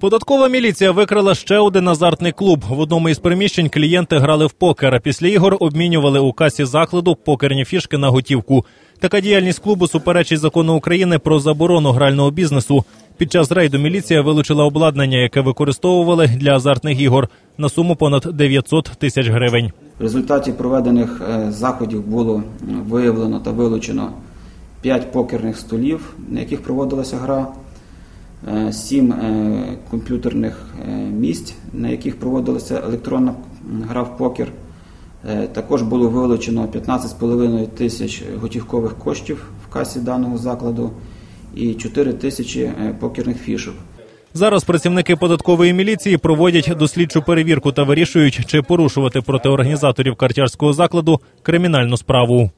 Податкова міліція викрила ще один азартний клуб. В одному із приміщень клієнти грали в покер, після ігор обмінювали у касі закладу покерні фішки на готівку. Така діяльність клубу суперечить закону України про заборону грального бізнесу. Під час рейду міліція вилучила обладнання, яке використовували для азартних ігор на суму понад 900 тисяч гривень. В результаті проведених е, заходів було виявлено та вилучено 5 покерних столів, на яких проводилася гра, 7 комп'ютерних е, місць, на яких проводилася електронна гра в покер. Е, Також було вилучено 15,5 тисяч готівкових коштів в касі даного закладу і 4 тисячі е, покерних фішок. Зараз працівники податкової міліції проводять дослідчу перевірку та вирішують, чи порушувати проти організаторів картярського закладу кримінальну справу.